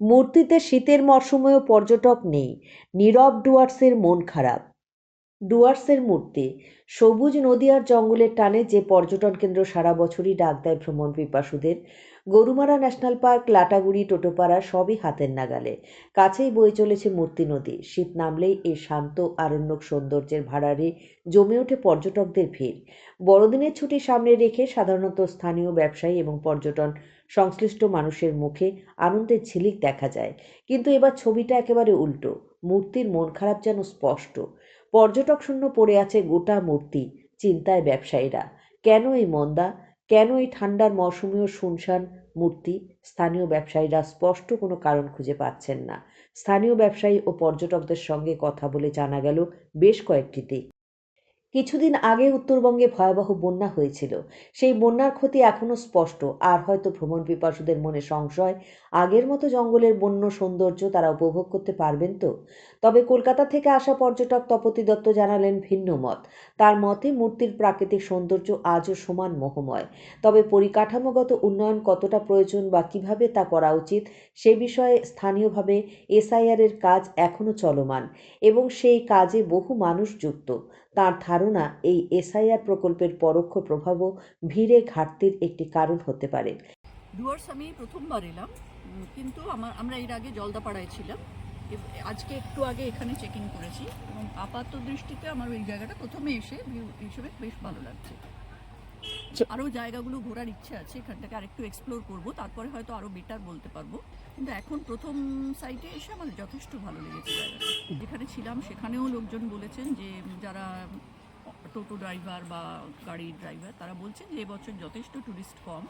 মূর্তিতে শীতের মরশুমেও পর্যটক নেই। নীরব ডুয়ার্সের মন খারাপ। ডুয়ার্সের মূর্তি, সবুজ নদী আর জঙ্গলের টানে যে পর্যটন কেন্দ্র সারা বছরই ডাক দেয় ভ্রমণ পিপাসুদের, গরুমারা ন্যাশনাল পার্ক, লাটাগুড়ি, টোটোপাড়া সবই হাতের নাগালে। কাছেই বয়ে চলেছে মূর্তি নদী। শীত নামলেই এই শান্ত, আরণ্যক সৌন্দর্যের ভাড়ারে জমে ওঠে পর্যটকদের ভিড়। বড়দিনের ছুটি সামনে রেখে সাধারণত স্থানীয় ব্যবসায়ী এবং পর্যটন সংশ্লিষ্ট মানুষের মুখে আনন্দের ঝিলিক দেখা যায়। কিন্তু এবার ছবিটা একেবারে উল্টো। মূর্তির মন খারাপ যেন স্পষ্ট। পর্যটক শূন্য পড়ে আছে গোটা মূর্তি, চিন্তায় ব্যবসায়ীরা। কেন এই মন্দা? কেন এই ঠান্ডার মৌসুমেও শুনশান মূর্তি? স্থানীয় ব্যবসায়ীরা স্পষ্ট কোনো কারণ খুঁজে পাচ্ছেন না। স্থানীয় ব্যবসায়ী ও পর্যটকদের সঙ্গে কথা বলে জানা গেল বেশ কয়েকটি দিক। কিছুদিন আগে উত্তরবঙ্গে ভয়াবহ বন্যা হয়েছিল। সেই বন্যার ক্ষতি এখনও স্পষ্ট, আর হয়তো ভ্রমণ পিপাসুদের মনে সংশয়। আগের মতো জঙ্গলের বন্য সৌন্দর্য তারা উপভোগ করতে পারবেন তো? তবে কলকাতা থেকে আসা পর্যটক তপতি দত্ত জানালেন ভিন্ন মত। তার মতে, মূর্তির প্রাকৃতিক সৌন্দর্য আজও সমান মোহময়। তবে পরিকাঠামোগত উন্নয়ন কতটা প্রয়োজন বা কীভাবে তা করা উচিত, সে বিষয়ে স্থানীয়ভাবে এসআইআর এর কাজ এখনও চলমান এবং সেই কাজে বহু মানুষ যুক্ত। তার ধারণা, এই এসআইআর প্রকল্পের পরোক্ষ প্রভাবও ভিড়ে ঘাটতির একটি কারণ হতে পারে। ডুয়ার্স আমি প্রথমবার এলাম কিন্তু আমার, আমরা এর আগে জলদাপাড়ায় ছিলাম। আজকে একটু আগে এখানে চেক ইন করেছি এবং আপাত দৃষ্টিতে আমার ওই জায়গাটা প্রথমে এসে ভিউ হিসেবে বেশ ভালো লাগছে। আচ্ছা। আরও জায়গাগুলো ঘোরার ইচ্ছে আছে এখানটাকে আরেকটু এক্সপ্লোর করব তারপরে হয়তো আরও বেটার বলতে পারব। কিন্তু এখন প্রথম সাইটে এসে আমার যথেষ্ট ভালো লেগেছে জায়গাটা। যেখানে ছিলাম সেখানেও লোকজন বলেছেন যে যারা টোটো ড্রাইভার বা গাড়ির ড্রাইভার তারা বলছেন যে এবছর যথেষ্ট ট্যুরিস্ট কম।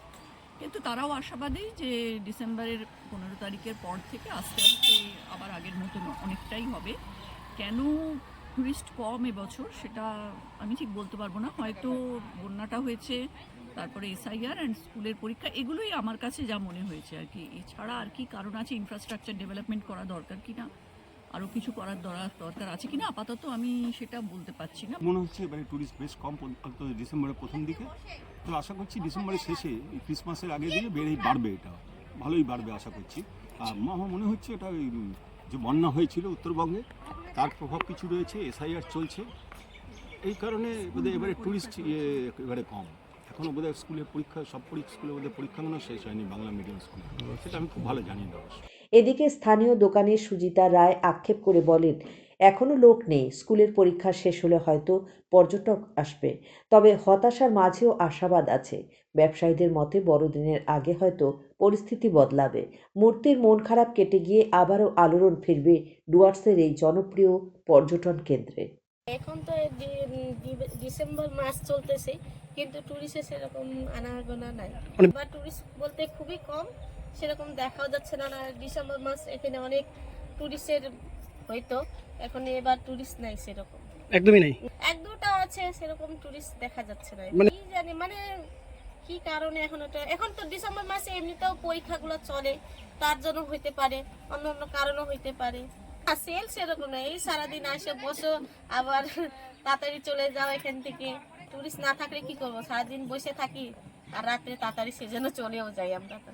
কিন্তু তারাও আশাবাদী যে ডিসেম্বরের পনেরো তারিখের পর থেকে আস্তে আস্তে আবার আগের মতন অনেকটাই হবে। কেন টুরিস্ট কম এবছর সেটা আমি ঠিক বলতে পারব না। হয়তো বন্যাটা হয়েছে, তারপরে এসআইআর অ্যান্ড স্কুলের পরীক্ষা, এগুলোই আমার কাছে যা মনে হয়েছে আর কি। এছাড়া আর কি কারণ আছে ইনফ্রাস্ট্রাকচার ডেভেলপমেন্ট করা দরকার কিনা? আরও কিছু করার দরা- দরকার আছে কিনা? আপাতত আমি সেটা বলতে পারছি না। মনে হচ্ছে এবারে ট্যুরিস্ট বেশ কম ডিসেম্বরের প্রথম দিকে। তো আশা করছি ডিসেম্বরের শেষে ক্রিসমাসের আগে দিকে বেড়েই বাড়বে এটা। ভালোই বাড়বে আশা করছি। আর মা- আমার মনে হচ্ছে এটা যে বন্যা হয়েছিল উত্তরবঙ্গে, তার প্রভাব কিছু রয়েছে এসআইআর চলছে। এই কারণে বোধহয় এবারে ট্যুরিস্ট ইয়ে এবারে কম। এখনও বোধহয় স্কুলে পরীক্ষা সব স্কুলে বোধহয় পরীক্ষাগুলো শেষ হয়নি বাংলা মিডিয়াম স্কুলে সেটা আমি খুব ভালো জানি না অবশ্য। এদিকে স্থানীয় দোকানে সুজিতা রায় আক্ষেপ করে বলেন এখনও লোক নেই স্কুলের পরীক্ষা শেষ হলে হয়তো পর্যটক আসবে। তবে হতাশার মাঝেও আশাবাদ আছে। ব্যবসায়ীদের মতে বড়দিনের আগে হয়তো পরিস্থিতি বদলাবে। মূর্তির মন খারাপ কেটে গিয়ে আবারও আলোড়ন ফিরবে ডুয়ার্সের এই জনপ্রিয় পর্যটন কেন্দ্রে। এখন তো ডিসেম্বর মাস চলতেছে কিন্তু টুরিস্টের সেরকম আনাগোনা নাই। মানে- বা টুরিস্ট বলতে খুবই কম। সেরকম দেখাও যাচ্ছে না। না ডিসেম্বর মাস এখানে অনেক টুরিস্টের হয়তো। এখন এবার টুরিস্ট নাই সেরকম। একদমই নেই। এক দুটো আছে সেরকম টুরিস্ট দেখা যাচ্ছে না। মানে- কি জানি মানে কি কারণে এখন ওটা? এখন তো ডিসেম্বর মাসে এমনিতেও পরীক্ষাগুলো চলে। তার জন্য হইতে পারে অন্য অন্য কারণও হইতে পারে। আর সেল সেরকম না। এই সারাদিন আসে বসো আবার তাড়াতাড়ি চলে যাও এখান থেকে। টুরিস্ট না থাকলে কি করব? সারাদিন বসে থাকি আর রাত্রে তাড়াতাড়ি সেজন্য চলেও যাই আমরা তো।